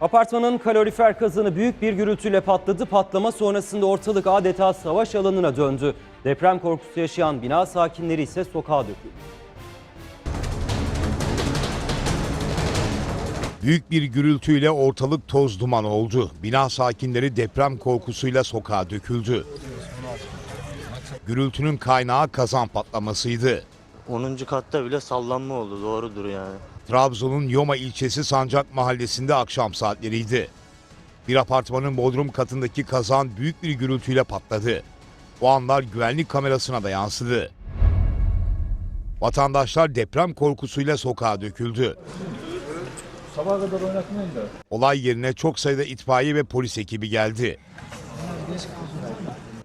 Apartmanın kalorifer kazanı büyük bir gürültüyle patladı. Patlama sonrasında ortalık adeta savaş alanına döndü. Deprem korkusu yaşayan bina sakinleri ise sokağa döküldü. Büyük bir gürültüyle ortalık toz duman oldu. Bina sakinleri deprem korkusuyla sokağa döküldü. Gürültünün kaynağı kazan patlamasıydı. 10. katta bile sallanma oldu doğrudur yani. Trabzon'un Yoma ilçesi Sancak mahallesinde akşam saatleriydi. Bir apartmanın bodrum katındaki kazan büyük bir gürültüyle patladı. O anlar güvenlik kamerasına da yansıdı. Vatandaşlar deprem korkusuyla sokağa döküldü. Sabaha kadar oynatmayın da. Olay yerine çok sayıda itfaiye ve polis ekibi geldi.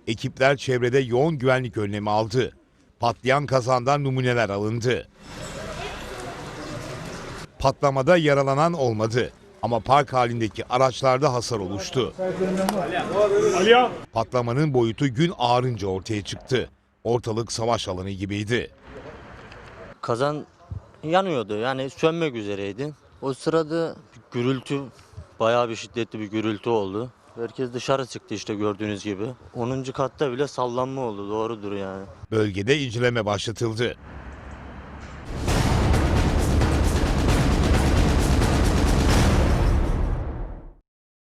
Ekipler çevrede yoğun güvenlik önlemi aldı. Patlayan kazandan numuneler alındı. Patlamada yaralanan olmadı ama park halindeki araçlarda hasar oluştu. Patlamanın boyutu gün ağarınca ortaya çıktı. Ortalık savaş alanı gibiydi. Kazan yanıyordu yani sönmek üzereydi. O sırada gürültü bayağı bir şiddetli bir gürültü oldu. Herkes dışarı çıktı işte gördüğünüz gibi. 10. katta bile sallanma oldu doğrudur yani. Bölgede inceleme başlatıldı.